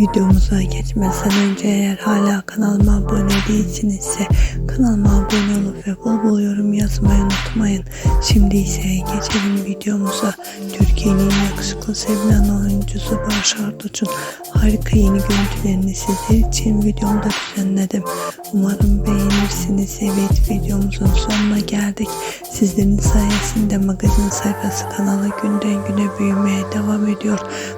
Videomuza geçmeden önce eğer hala kanalıma abone değilsinizse kanalıma abone olup ve bol bol yorum yazmayı unutmayın. Şimdi ise geçelim videomuza. Türkiye'nin yakışıklı sevilen oyuncusu Barış Arduç'un harika yeni görüntülerini sizler için videomda düzenledim. Umarım beğenirsiniz. Evet videomuzun sonuna geldik. Sizlerin sayesinde magazin sayfası kanalı günden güne büyümeye devam ediyor.